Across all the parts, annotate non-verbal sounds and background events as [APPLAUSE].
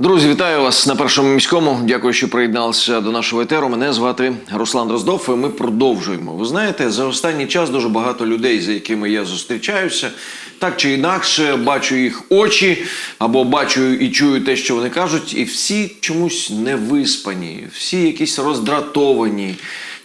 Друзі, вітаю вас на першому міському. Дякую, що приєдналися до нашого етеру. Мене звати Руслан Роздов. і Ми продовжуємо. Ви знаєте, за останній час дуже багато людей, за якими я зустрічаюся, так чи інакше бачу їх очі або бачу і чую те, що вони кажуть, і всі чомусь не виспані, всі якісь роздратовані.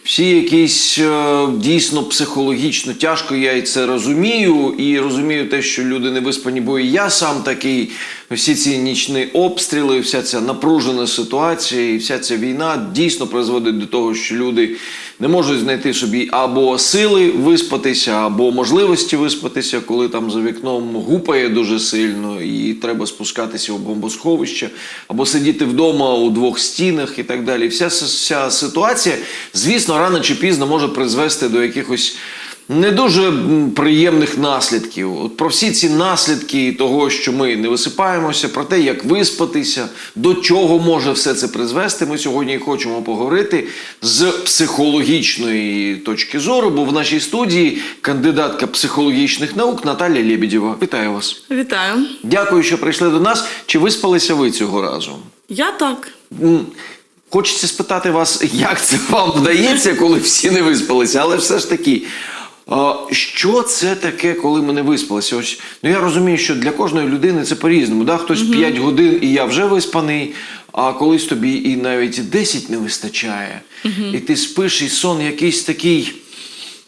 Всі якісь е, дійсно психологічно тяжко, я і це розумію, і розумію те, що люди не виспані, бо і я сам такий. Всі ці нічні обстріли, вся ця напружена ситуація і вся ця війна дійсно призводить до того, що люди не можуть знайти собі або сили виспатися, або можливості виспатися, коли там за вікном гупає дуже сильно, і треба спускатися у бомбосховище, або сидіти вдома у двох стінах і так далі. Вся ця ситуація, звісно, рано чи пізно може призвести до якихось. Не дуже приємних наслідків. От про всі ці наслідки того, що ми не висипаємося, про те, як виспатися, до чого може все це призвести. Ми сьогодні хочемо поговорити з психологічної точки зору, бо в нашій студії кандидатка психологічних наук Наталя Лебедєва. Вітаю вас. Вітаю. Дякую, що прийшли до нас. Чи виспалися ви цього разу? Я так. Хочеться спитати вас, як це вам вдається, коли всі не виспалися, але все ж таки. Що це таке, коли ми не виспалися? Ось ну я розумію, що для кожної людини це по-різному. Да? Хтось 5 годин і я вже виспаний, а колись тобі і навіть 10 не вистачає. І ти спиш, і сон якийсь такий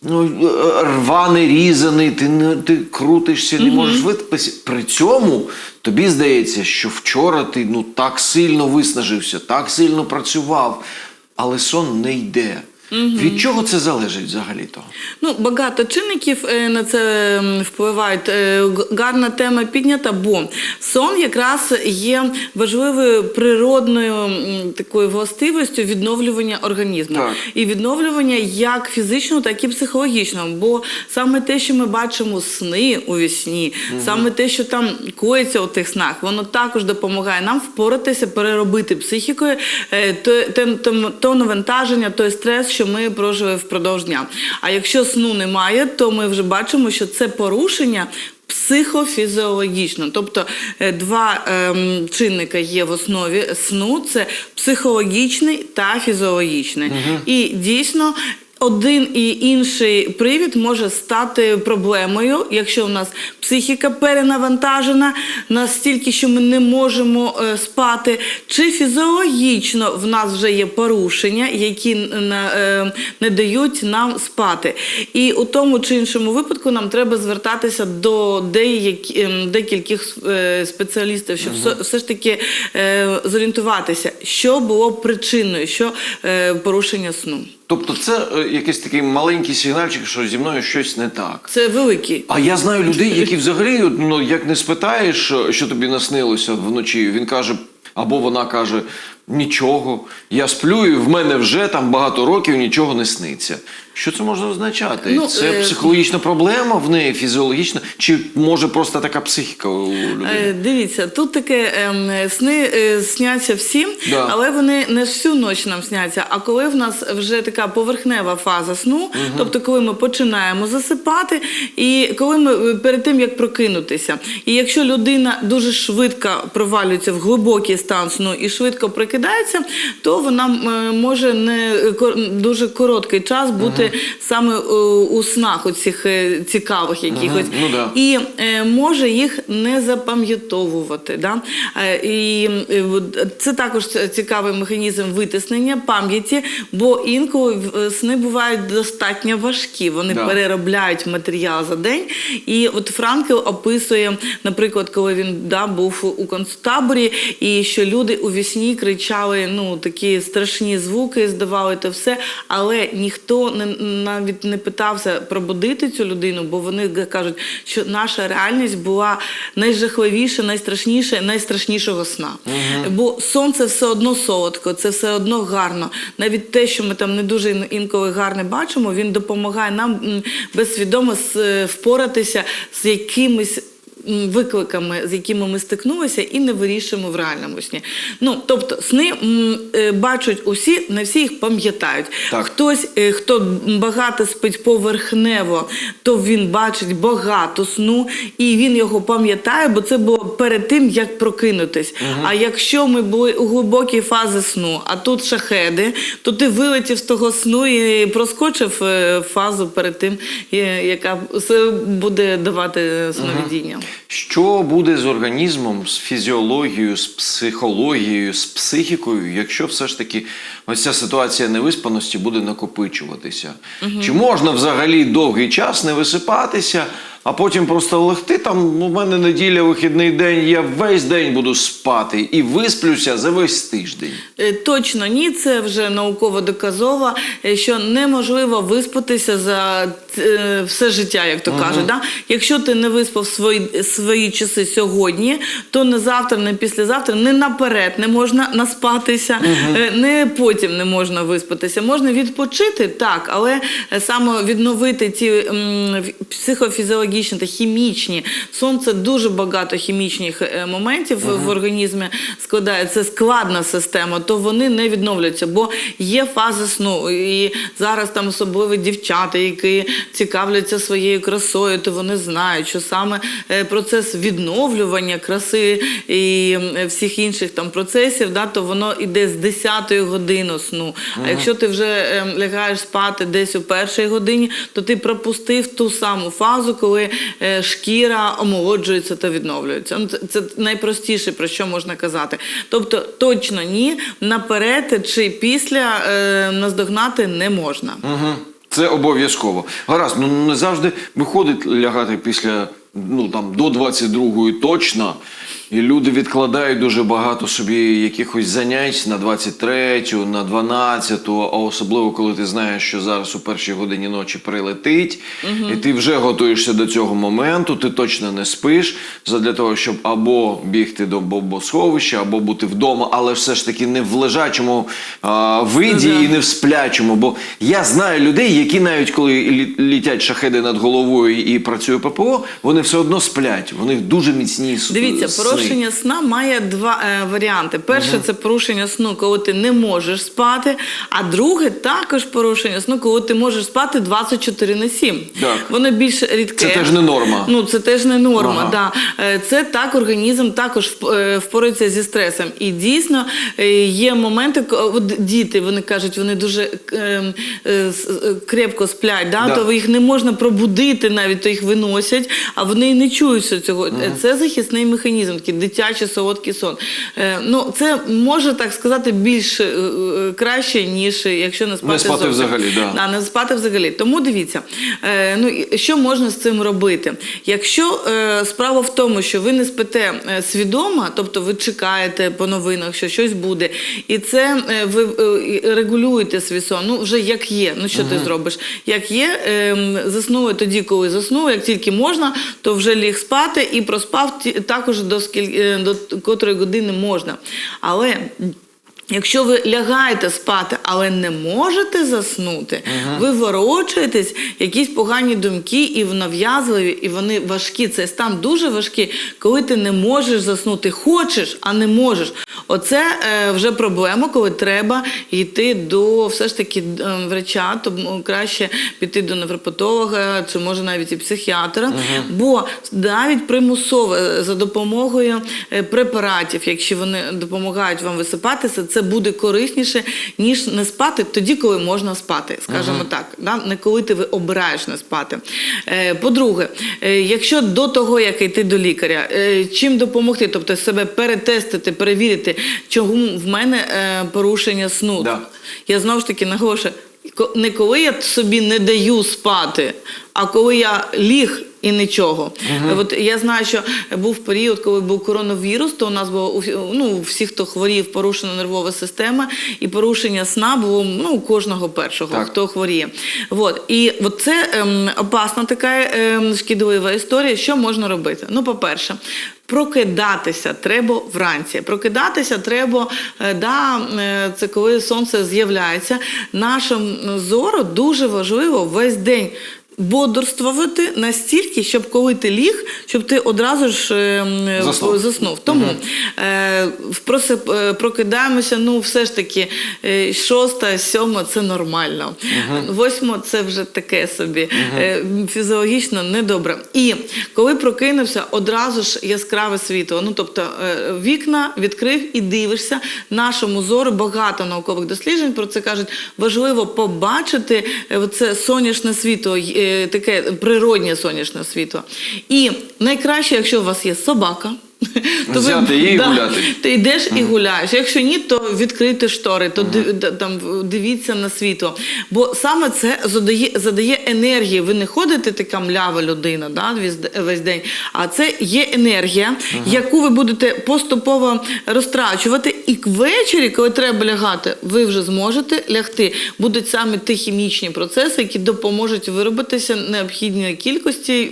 ну, рваний, різаний, ти, не, ти крутишся, не можеш виспатися. При цьому тобі здається, що вчора ти ну, так сильно виснажився, так сильно працював, але сон не йде. Від чого це залежить взагалі-то? Ну, багато чинників е, на це впливають. Е, Гарна тема піднята, бо сон якраз є важливою природною такою властивістю відновлювання організму. Так. І відновлювання як фізичного, так і психологічного. Бо саме те, що ми бачимо сни у вісні, саме те, що там коїться у тих снах, воно також допомагає нам впоратися, переробити психікою то, те- то, то навантаження, той стрес, що ми прожили впродовж дня. А якщо сну немає, то ми вже бачимо, що це порушення. Психофізіологічно, тобто е, два ем, чинника є в основі сну: це психологічний та фізіологічний. І дійсно. Один і інший привід може стати проблемою, якщо у нас психіка перенавантажена настільки, що ми не можемо е, спати, чи фізіологічно в нас вже є порушення, які на- е, не дають нам спати. І у тому чи іншому випадку нам треба звертатися до деякі, ем, декількох е, спеціалістів, щоб все, все ж таки е, зорієнтуватися, що було причиною, що е, порушення сну. Тобто це е, якийсь такий маленький сигнальчик, що зі мною щось не так. Це великий. А я знаю людей, які взагалі, ну як не спитаєш, що- що тобі наснилося вночі, він каже, або вона каже: нічого, я сплю, і в мене вже там багато років нічого не сниться. Що це може означати? Ну, це е, психологічна проблема в неї, фізіологічна, чи може просто така психіка у людини? Е, Дивіться, тут таке ем, сни е, сняться всім, Да. але вони не всю ніч нам сняться. А коли в нас вже така поверхнева фаза сну, тобто коли ми починаємо засипати, і коли ми е, перед тим як прокинутися, і якщо людина дуже швидко провалюється в глибокий стан сну і швидко прокидається, то вона може не дуже короткий час бути саме е, у снах оцих е, цікавих якихось. Ну да. І е, може їх не запам'ятовувати. Да? І це також цікавий механізм витиснення пам'яті, бо інколи сни бувають достатньо важкі. Вони Да. переробляють матеріал за день. І от Франкел описує, наприклад, коли він да, був у концтаборі, і що люди у вісні кричали ну, такі страшні звуки, здавали те все, але ніхто не, навіть не питався пробудити цю людину, бо вони кажуть, що наша реальність була найжахливіша, найстрашніша, найстрашнішого сна. Бо сон це все одно солодко, це все одно гарно. Навіть те, що ми там не дуже інколи гарне бачимо, він допомагає нам безсвідомо впоратися з якимись викликами, з якими ми стикнулися, і не вирішуємо в реальному сні. Ну тобто, сни е, бачать усі, не всі їх пам'ятають. Хтось, е, хто багато спить поверхнево, то він бачить багато сну, і він його пам'ятає, бо це було перед тим, як прокинутись. А якщо ми були у глибокій фазі сну, а тут шахеди, то ти вилетів з того сну і проскочив е, фазу перед тим, яка буде давати сновидіння. Що буде з організмом, з фізіологією, з психологією, з психікою, якщо все ж таки ось ця ситуація невиспаності буде накопичуватися? Чи можна взагалі довгий час не висипатися, а потім просто легти там, у мене неділя, вихідний день, я весь день буду спати і висплюся за весь тиждень. Е, Точно ні, це вже науково доказово, е, що неможливо виспатися за е, все життя, як то кажуть. Да? Якщо ти не виспав свої, свої часи сьогодні, то не завтра, не післязавтра, не наперед не можна наспатися, е, не потім не можна виспатися. Можна відпочити, так, але саме відновити ці м, психофізіологічні та хімічні. Сонце дуже багато хімічних е, моментів в організмі складає. Це складна система, то вони не відновлюються, бо є фази сну. І зараз там особливо дівчата, які цікавляться своєю красою, то вони знають, що саме е, процес відновлювання краси і всіх інших там процесів, да, то воно іде з 10-ї години сну. А якщо ти вже е, лягаєш спати десь у першій годині, то ти пропустив ту саму фазу, коли е, шкіра омолоджується та відновлюється. Ну, Це, найпростіше, про що можна казати. Тобто, точно ні, наперед чи після е, наздогнати не можна. Це обов'язково. Гаразд, ну не завжди виходить лягати після ну там до 22-ї точно. І люди відкладають дуже багато собі якихось занять на 23-ю, на 12-ту, а особливо коли ти знаєш, що зараз у першій годині ночі прилетить, і ти вже готуєшся до цього моменту, ти точно не спиш задля того, щоб або бігти до бомбосховища, або бути вдома, але все ж таки не в лежачому а, виді да. і не в сплячому. Бо я знаю людей, які навіть коли лі- літять шахеди над головою і працює ППО, вони все одно сплять. Них дуже міцні Дивіться, сни. Порушення сна має два е, варіанти. Перше це порушення сну, коли ти не можеш спати. А друге також порушення сну, коли ти можеш спати 24 на 7. Так. Воно більш рідке. Це теж не норма. Ну це теж не норма. Ага. Да. Е, Це так організм також вп- е, впорається зі стресом. І дійсно е, є моменти, ко- от діти вони кажуть, вони дуже е, е, с- е, крепко сплять, да? Да. то їх не можна пробудити, навіть то їх виносять, а вони і не чують цього. Е, Це захисний механізм, такий дитячий солодкий сон. Е, Ну, це може так сказати більш е, е, краще, ніж якщо не спати, спати зовсім. взагалі, да. А не спати взагалі. Тому дивіться, ну що можна з цим робити? Якщо справа в тому, що ви не спите свідомо, тобто ви чекаєте по новинах, що щось буде, і це ви регулюєте свій сон, ну вже як є. Ну що ти зробиш? Як є, е, заснули тоді, коли заснули, як тільки можна, то вже ліг спати і проспав також до скільки е, до котрої години можна. Але Якщо ви лягаєте спати, але не можете заснути, ви ворочаєтесь, якісь погані думки і нав'язливі, і вони важкі. Цей стан дуже важкий, коли ти не можеш заснути. Хочеш, а не можеш. Оце е, вже проблема, коли треба йти до все ж таки е, врача, тому краще піти до невропатолога чи може навіть і психіатра. Бо навіть примусове за допомогою е, препаратів, якщо вони допомагають вам висипатися, це буде корисніше, ніж не спати тоді, коли можна спати, скажімо так. Да? Не коли ти обираєш не спати. Е, По-друге, е, якщо до того, як йти до лікаря, е, чим допомогти, тобто себе перетестити, перевірити, чому в мене порушення сну. Да. Я знову ж таки наголошую, не коли я собі не даю спати, а коли я ліг і нічого. От я знаю, що був період, коли був коронавірус, то у нас було у всі- ну, всіх, хто хворів, порушена нервова система, і порушення сна було ну, у кожного першого, Так. хто хворіє. От. І от це ем, опасна така ем, шкідлива історія. Що можна робити? Ну, по-перше, Прокидатися треба вранці. Прокидатися треба, е, да, е, це коли сонце з'являється. Нашим зору дуже важливо весь день бодрствувати настільки, щоб коли ти ліг, щоб ти одразу ж е, Заснув. заснув. Тому е, просто е, прокидаємося, ну все ж таки, е, шоста, сьома це нормально. Восьма це вже таке собі. Е, фізіологічно недобре. І коли прокинувся, одразу ж яскраве світло. Ну тобто е, вікна відкрив і дивишся нашому зору. Багато наукових досліджень про це кажуть. Важливо побачити е, це сонячне світло, е, таке природнє сонячне світло. І найкраще, якщо у вас є собака. [LAUGHS] то ви- Взяти і гуляти. ти йдеш і гуляєш. Якщо ні, то відкрити штори, то див- там дивіться на світло. Бо саме це задає, задає енергії. Ви не ходите така млява людина, да, весь, весь день. А це є енергія, яку ви будете поступово розтрачувати. І ввечері, коли треба лягати, ви вже зможете лягти. Будуть саме ті хімічні процеси, які допоможуть виробитися необхідної кількості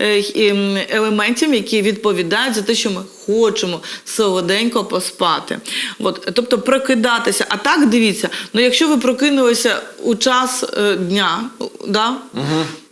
е, ем, елементів, які відповідають за те, що ми хочемо солоденько поспати. От, тобто прокидатися. А так дивіться, ну якщо ви прокинулися у час е, дня, да?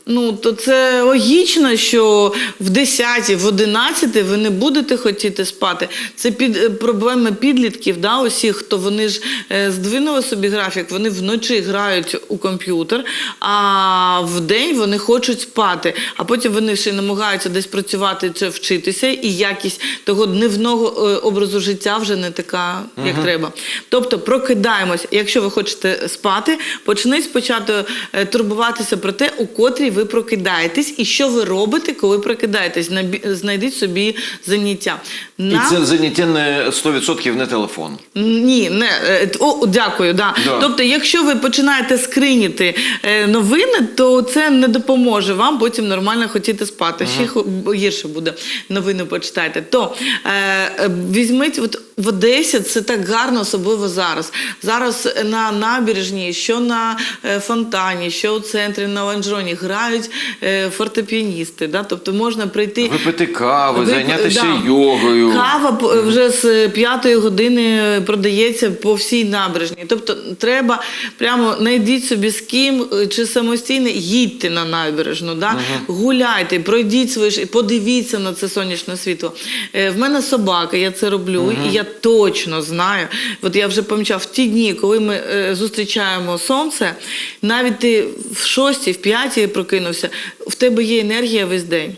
Ну, то це логічно, що в 10, в 11 ви не будете хотіти спати. Це під е, проблеми підлітків, да, усіх, хто вони ж е, здвинули собі графік, вони вночі грають у комп'ютер, а в день вони хочуть спати. А потім вони ще намагаються десь працювати чи вчитися, і якість того дневного е, образу життя вже не така, як треба. Тобто прокидаємось. Якщо ви хочете спати, почніть спочатку е, турбуватися про те, у котрій ви прокидаєтесь, і що ви робите, коли прокидаєтесь. Знайдіть собі заняття. І це заняття не 100% не телефон. ні, не е, о, дякую. Да. Да. Тобто, якщо ви починаєте скриніти е, новини, то це не допоможе вам потім нормально хотіти спати. Ще гірше буде новини почитайте. То е, е, візьміть от в Одесі, це так гарно, особливо зараз. Зараз на набережній, що на е, фонтані, що у центрі на ланжроні грають е, фортепіаністи. Да? Тобто можна прийти. Випити кави, Ви- зайнятися да. йогою. Кава вже з п'ятої години продається по всій набережній. Тобто треба прямо знайдіть собі з ким е, чи самостійно їдьте на набережну, да? гуляйте, пройдіть своє ж- подивіться на це сонячне світло. В мене собака, я це роблю, і я точно знаю. От я вже помічав в ті дні, коли ми е, зустрічаємо сонце, навіть ти в шостій, в п'ятій прокинувся, в тебе є енергія весь день.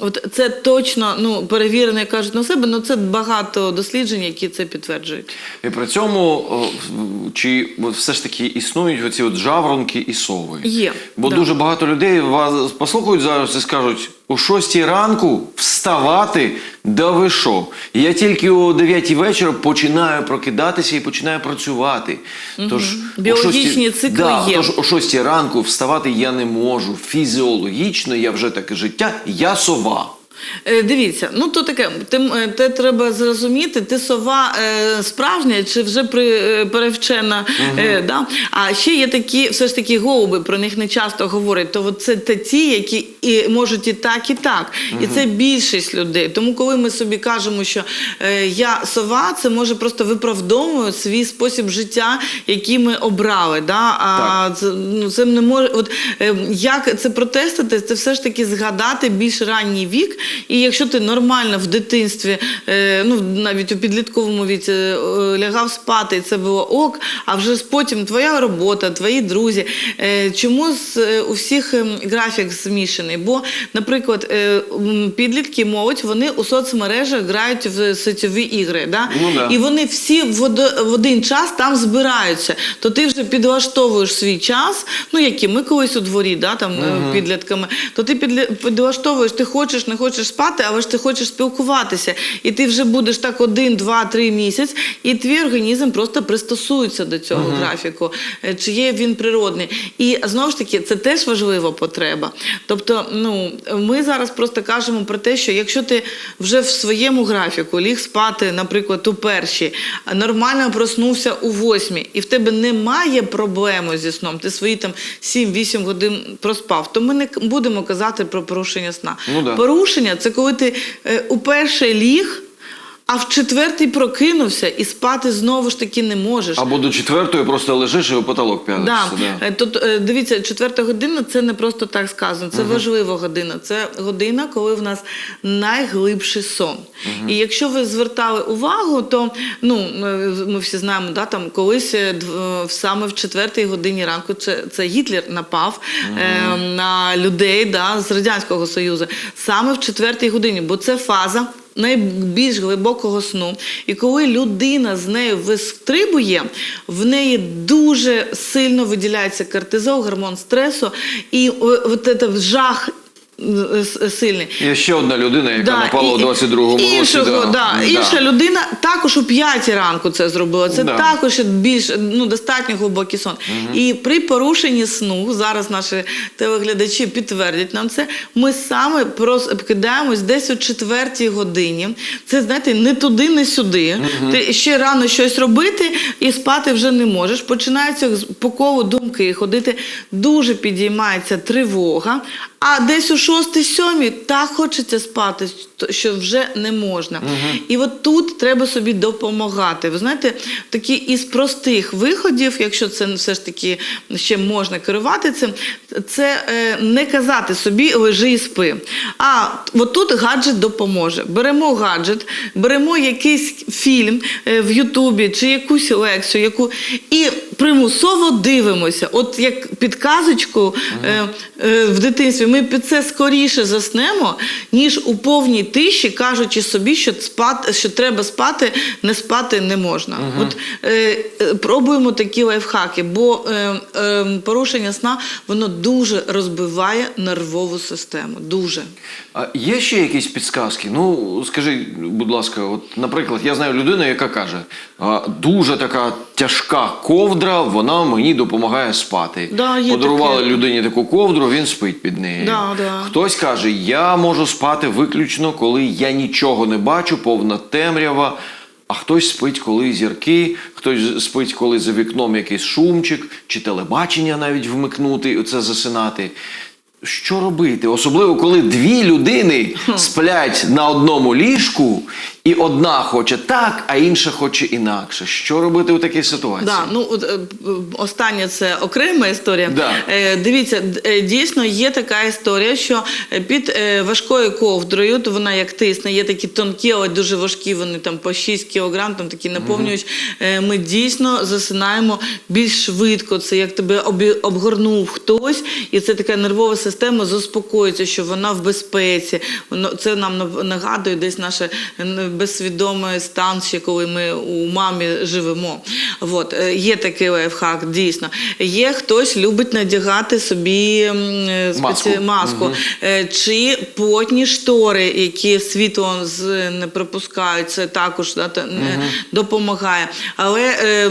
От це точно ну перевірено, як кажуть на себе, але це багато досліджень, які це підтверджують. І при цьому чи все ж таки існують оці от жаворонки і сови? Є, Бо да. дуже багато людей вас послухають зараз і скажуть: о 6 ранку вставати, да ви що? Я тільки о 9 вечора починаю прокидатися і починаю працювати. Тож о Біологічні 6... цикли да, є. Тож о 6 ранку вставати я не можу. Фізіологічно, я вже таке життя, я сова. Е, дивіться, ну то таке, ти, е, те треба зрозуміти, ти сова е, справжня чи вже при, е, перевчена. Е, да? А ще є такі, все ж таки, голуби, про них не часто говорять. То от це те ті, які і можуть і так, і так. І це більшість людей. Тому, коли ми собі кажемо, що е, я сова, це може просто виправдовує свій спосіб життя, який ми обрали. Да? А це, ну, це не може. От е, як це протестити, це все ж таки згадати більш ранній вік. І якщо ти нормально в дитинстві, е, ну навіть у підлітковому віці е, лягав спати, і це було ок, а вже потім твоя робота, твої друзі. Е, чому з у всіх ем, графік змішаний? Бо, наприклад, підлітки, молодь, вони у соцмережах грають в сетєві ігри. Да? Ну да. І вони всі в, один час там збираються. То ти вже підлаштовуєш свій час, ну як і ми колись у дворі, да, там е, підлітками, то ти підлаштовуєш, ти хочеш, не хочеш спати, але ж ти хочеш спілкуватися. І ти вже будеш так один, два, три місяць, і твій організм просто пристосується до цього графіку, е, чи є він природний. І знову ж таки, це теж важлива потреба. Тобто, ну ми зараз просто кажемо про те, що якщо ти вже в своєму графіку ліг спати, наприклад, у першій, нормально проснувся у восьмій, і в тебе немає проблеми зі сном, ти свої там 7-8 годин проспав, то ми не будемо казати про порушення сна. Ну да. Порушення це коли ти е, у перший ліг. А в четвертій прокинувся і спати знову ж таки не можеш. Або до четвертої просто лежиш і у потолок п'янишся. Да. Е, Тут е, дивіться, четверта година це не просто так сказано. Це важлива година. Це година, коли в нас найглибший сон. І якщо ви звертали увагу, то ну ми всі знаємо, да там колись е, е, саме в четвертій годині ранку це, це Гітлер напав е, на людей да, з радянського союзу саме в четвертій годині, бо це фаза найбільш глибокого сну. І коли людина з нею вистрибує, в неї дуже сильно виділяється кортизол, гормон стресу, і от жах. Сильний. Є ще одна людина, яка напала у і- 22-му році. іншого, да, Да. Інша людина також у п'ятій ранку це зробила. Це Да. також більш ну, достатньо глибокий сон. І при порушенні сну, зараз наші телеглядачі підтвердять нам це, ми саме кидаємось десь о четвертій годині. Це, знаєте, не туди, не сюди. Ти ще рано щось робити і спати вже не можеш. Починаються по колу думки ходити. Дуже підіймається тривога. А десь у шостій, сьомій так хочеться спати, що вже не можна. І от тут треба собі допомагати. Ви знаєте, такі із простих виходів, якщо це все ж таки ще можна керувати цим, це е, не казати собі лежи і спи. А от тут гаджет допоможе. Беремо гаджет, беремо якийсь фільм е, в Ютубі чи якусь лекцію, яку і примусово дивимося. От як підказочку е, е, в дитинстві, ми під це скоріше заснемо, ніж у повній тиші, кажучи собі, що спати, що треба спати, не спати не можна. От е, е, пробуємо такі лайфхаки, бо е, е, порушення сна воно дуже розбиває нервову систему. Дуже. А є ще якісь підсказки? Ну, скажи, будь ласка, от, наприклад, я знаю людину, яка каже, дуже така тяжка ковдра, вона мені допомагає спати. Да, є Подарували таке. людині таку ковдру, він спить під нею. Да, да. Хтось каже, я можу спати виключно, коли я нічого не бачу, повна темрява. А хтось спить, коли зірки, хтось спить, коли за вікном якийсь шумчик, чи телебачення навіть вмикнути, і оце засинати. Що робити? Особливо, коли дві людини сплять на одному ліжку, і одна хоче так, а інша хоче інакше. Що робити у такій ситуації? Да, ну от, е, останнє це окрема історія. Да. Е, дивіться, е, дійсно є така історія, що е, під е, важкою ковдрою, то вона як тисне, є такі тонкі, але дуже важкі, вони там по 6 кілограм, там такі наповнюють. Е, Ми дійсно засинаємо більш швидко. Це як тебе обгорнув хтось, і це така нервова система заспокоїться, що вона в безпеці. Воно це нам нагадує десь наше безсвідомий стан, ще коли ми у мамі живемо. От е, є такий лайфхак, дійсно. Є хтось любить надягати собі е, Маску. маску. Е, чи плотні штори, які світло не пропускають, це також да, не допомагає. Але е,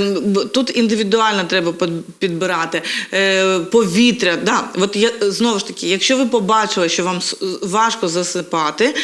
тут індивідуально треба підбирати повітря. Да, от я знову ж таки, якщо ви побачили, що вам важко засипати,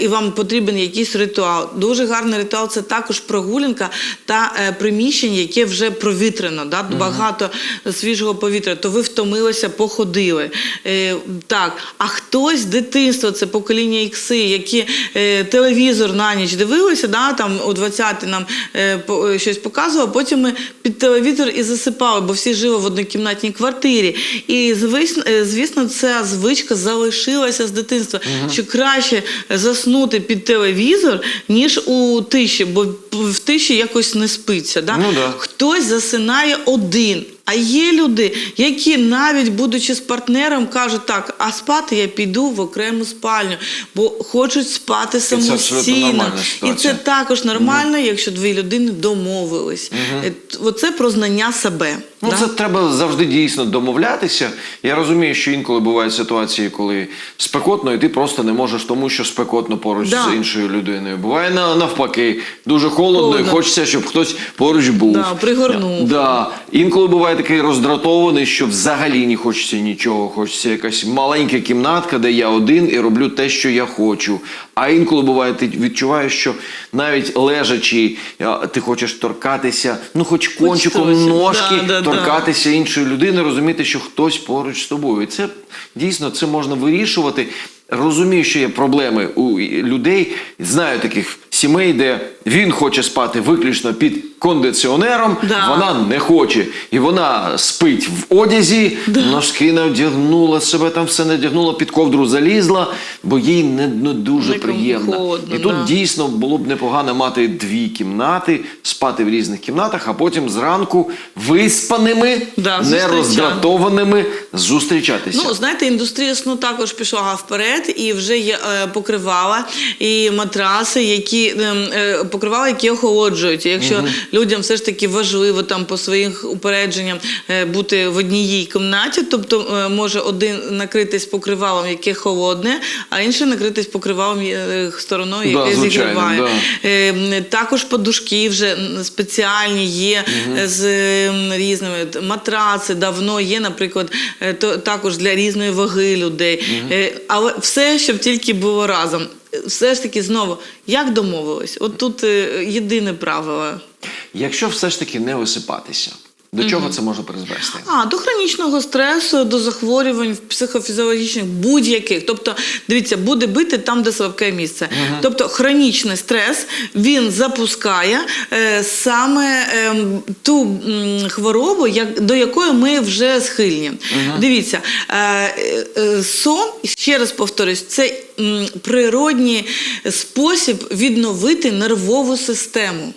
і вам потрібен якийсь ритуал, дуже гарний ритуал це також прогулянка та е, приміщення, яке вже провітрено, да, багато свіжого повітря, то ви втомилися, походили. Е, так, а хтось з дитинства, це покоління ікси, які е, телевізор на ніч дивилися, да, там о 20 нам е, по- е, щось показував, потім ми під телевізор і засипали, бо всі жили в однокімнатній квартирі. І звісно, е, звісно, ця звичка залишилася з дитинства, що краще заснути під телевізор, ніж у тиші, бо в тиші якось не спиться. Да? Ну да. Хтось засинає один. А є люди, які навіть будучи з партнером, кажуть так, а спати я піду в окрему спальню, бо хочуть спати самостійно. І це також нормально, якщо дві людини домовились. Е, Оце про знання себе. Ну, да? це треба завжди дійсно домовлятися. Я розумію, що інколи бувають ситуації, коли спекотно, і ти просто не можеш, тому що спекотно поруч Да. з іншою людиною. Буває навпаки, дуже холодно, Холодно. і хочеться, щоб хтось поруч був. Да, пригорнув. Да. Інколи буває такий роздратований, що взагалі не хочеться нічого. Хочеться якась маленька кімнатка, де я один і роблю те, що я хочу. А інколи буває, ти відчуваєш, що навіть лежачи, ти хочеш торкатися, ну хоч кончиком трохи. ножки, Да, да, да. торкатися іншої людини, розуміти, що хтось поруч з тобою. І це дійсно це можна вирішувати. розумію, що є проблеми у людей. Знаю таких сімей, де він хоче спати виключно під кондиціонером, Да. вона не хоче. І вона спить в одязі, носки не одягнула, себе там все не одягнула, під ковдру залізла, бо їй не, не дуже Не приємно. холодно, І тут да. дійсно було б непогано мати дві кімнати, спати в різних кімнатах, а потім зранку виспаними, Да, не роздратованими зустрічатися. Ну, знаєте, індустрія сну також пішла вперед, і вже є е, покривала і матраси, які ем, е, покривала, які охолоджують. Якщо людям все ж таки важливо там по своїх упередженням е, бути в одній кімнаті, тобто е, може один накритись покривалом, яке холодне, а інший накритись покривалом е, стороною, Да, яке звичайно, зігріває. да. Е, Також подушки вже спеціальні є е, з різними матраци давно є, наприклад, то також для різної ваги людей. Е, Але все, щоб тільки було разом. Все ж таки знову, як домовились? От тут е, єдине правило. Якщо все ж таки не висипатися, до чого це може призвести? А, до хронічного стресу, до захворювань психофізіологічних будь-яких. Тобто, дивіться, буде бити там, де слабке місце. Тобто, хронічний стрес він запускає е, саме е, ту м, хворобу, як, до якої ми вже схильні. Дивіться, е, е, е, сон, ще раз повторюсь, це м, природній спосіб відновити нервову систему.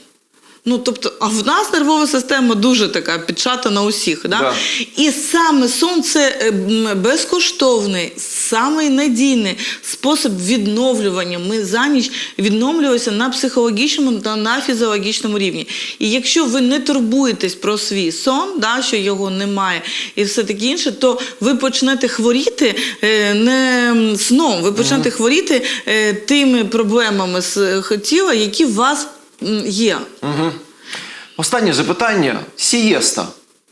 Ну, тобто, а в нас нервова система дуже така підшатана усіх. Да? Да. І саме сон це е, безкоштовний, самий надійний спосіб відновлювання. Ми за ніч відновлюємося на психологічному та на фізіологічному рівні. І якщо ви не турбуєтесь про свій сон, да, що його немає, і все таке інше, то ви почнете хворіти е, не сном, ви почнете хворіти е, тими проблемами з тіла, які вас є. Останнє запитання: сієста.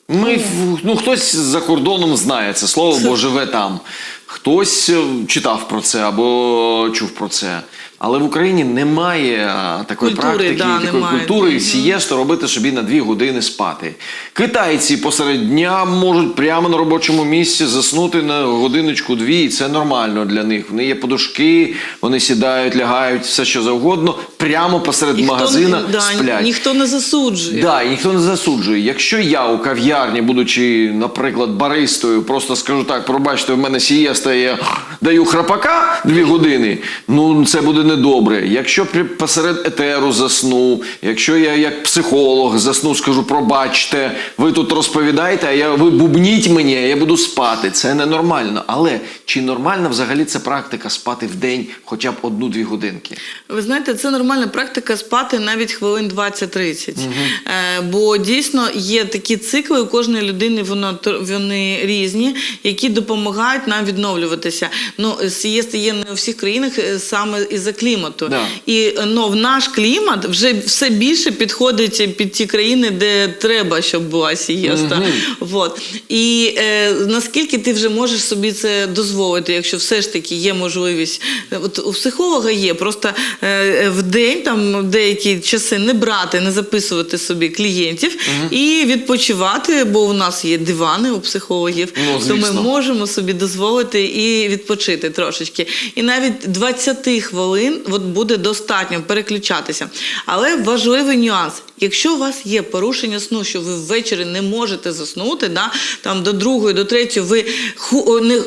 Ми ну хтось за кордоном знає це слово, бо живе там. Хтось е, читав про це або чув про це. Але в Україні немає а, такої Культури, практики, да, такої немає. культури Мгм. сієсту робити собі на дві години спати. Китайці посеред дня можуть прямо на робочому місці заснути на годиночку-дві, і це нормально для них. Вони є подушки, вони сідають, лягають, все що завгодно, прямо посеред магазина да, сплять. ніхто не засуджує. Да, і ніхто не засуджує. Якщо я у кав'ярні, будучи, наприклад, баристою, просто скажу так, пробачте, в мене сієста, я даю храпака дві години, ну це буде недобре. Якщо посеред етеру засну, якщо я як психолог засну, скажу, пробачте, ви тут розповідаєте, а я ви бубніть мені, а я буду спати. Це ненормально. Але чи нормальна взагалі це практика спати в день хоча б одну-дві годинки? Ви знаєте, це нормальна практика спати навіть хвилин 20-30. Е, бо дійсно є такі цикли, у кожної людини воно, вони різні, які допомагають нам відновлюватися. Ну, сієсти є не у всіх країнах е, саме із-за клімату. Да. І е, ну, в наш клімат вже все більше підходить під ті країни, де треба, щоб була сієста. Вот. І е, наскільки ти вже можеш собі це дозволити, якщо все ж таки є можливість. От у психолога є просто е, в день, там деякі часи не брати, не записувати собі клієнтів і відпочивати, бо у нас є дивани у психологів, Ну, то ми можемо собі дозволити і відпочити трошечки. І навіть 20 хвилин от буде достатньо переключатися. Але важливий нюанс. Якщо у вас є порушення сну, що ви ввечері не можете заснути, да, там до другої, до третьої ви,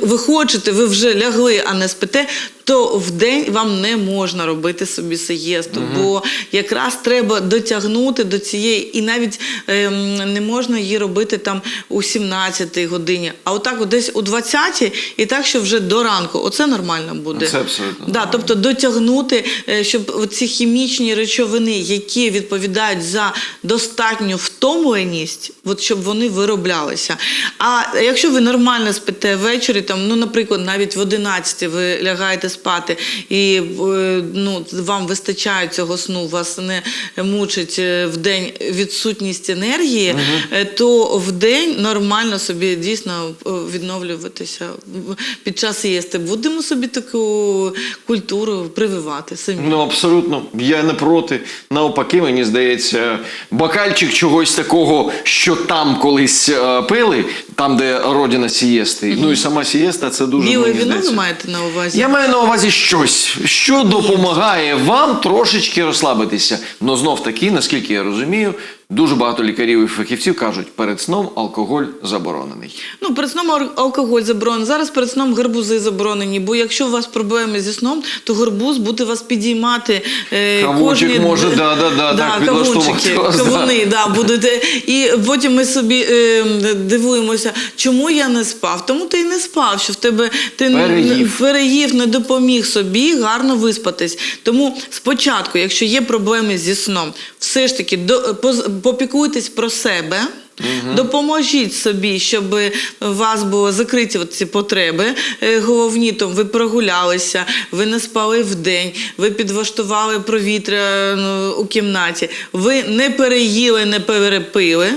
ви хочете, ви вже лягли, а не спите, то в день вам не можна робити собі сиєсту, бо якраз треба дотягнути до цієї, і навіть ем, не можна її робити там у 17-й годині, а отак от десь у 20-й, і так, що вже до ранку. Оце нормально буде. Це абсолютно да, нормально. тобто дотягнути, е, щоб ці хімічні речовини, які відповідають за достатню втомленість, от щоб вони вироблялися. А якщо ви нормально спите ввечері, там, ну, наприклад, навіть в 11 ви лягаєте спати, і е, ну, вам вистачає цього сну, вас не мучить е, в день відсутність енергії, е, то в день нормально собі дійсно відновлюватися під час їсти. Будемо собі таку культуру прививати самі. Ну абсолютно, я не проти. Навпаки, мені здається, бокальчик чогось такого, що там колись пили, там, де родина сієсти. Ну і сама сієста, це дуже Біле мені віно ви маєте на увазі? Я маю на на увазі щось, що допомагає вам трошечки розслабитися. Ну знов таки, наскільки я розумію, дуже багато лікарів і фахівців кажуть, перед сном алкоголь заборонений. Ну, перед сном алкоголь заборонений. Зараз перед сном гарбузи заборонені. Бо якщо у вас проблеми зі сном, то гарбуз буде вас підіймати. Е, Кавунчик кожні- може, да, да, да, так, кавунчики, вас, кавуни, да, будете. І потім ми собі е, дивуємося, чому я не спав. Тому ти й не спав, що в тебе ти не- Переїв. переїв, не допоміг собі гарно виспатись. Тому спочатку, якщо є проблеми зі сном, все ж таки до, поз- попіклуйтесь про себе. Допоможіть собі, щоб у вас були закриті ці потреби е, головні. то ви прогулялися, ви не спали вдень, ви підваштували провітря ну, у кімнаті, ви не переїли, не перепили.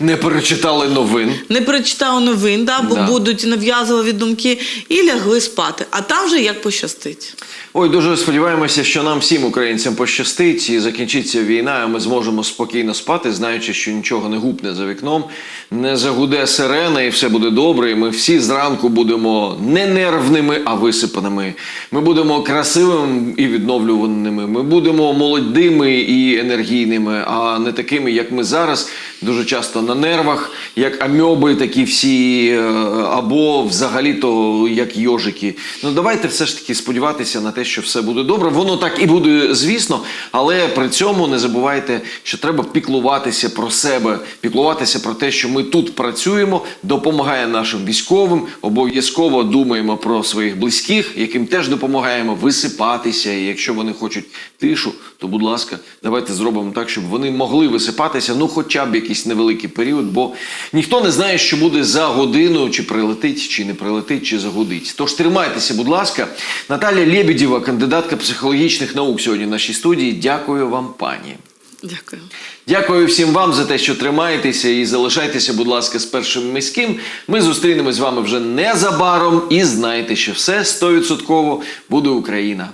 Не перечитали новин. Не прочитали новин, да, бо Да. будуть нав'язливі думки, і лягли спати. А там вже як пощастить. Ой, дуже сподіваємося, що нам всім українцям пощастить і закінчиться війна, а ми зможемо спокійно спати, знаючи, що нічого не гупне за вікном, не загуде сирена, і все буде добре. І ми всі зранку будемо не нервними, а висипаними. Ми будемо красивими і відновлюваними. Ми будемо молодими і енергійними, а не такими, як ми зараз, дуже часто на нервах, як амьоби, такі всі, е, або взагалі-то як йожики. Ну давайте все ж таки сподіватися на те, що все буде добре. Воно так і буде, звісно, але при цьому не забувайте, що треба піклуватися про себе, піклуватися про те, що ми тут працюємо, допомагаємо нашим військовим, обов'язково думаємо про своїх близьких, яким теж допомагаємо висипатися. І якщо вони хочуть тишу, то будь ласка, давайте зробимо так, щоб вони могли висипатися, ну хоча б якийсь невеликий період, бо ніхто не знає, що буде за годину, чи прилетить, чи не прилетить, чи загудить. Тож тримайтеся, будь ласка. Наталя Лєбідєва, кандидатка психологічних наук, сьогодні в нашій студії. Дякую вам, пані. Дякую. Дякую всім вам за те, що тримаєтеся і залишайтеся, будь ласка, з першим міським. Ми зустрінемось з вами вже незабаром і знайте, що все 100% буде Україна.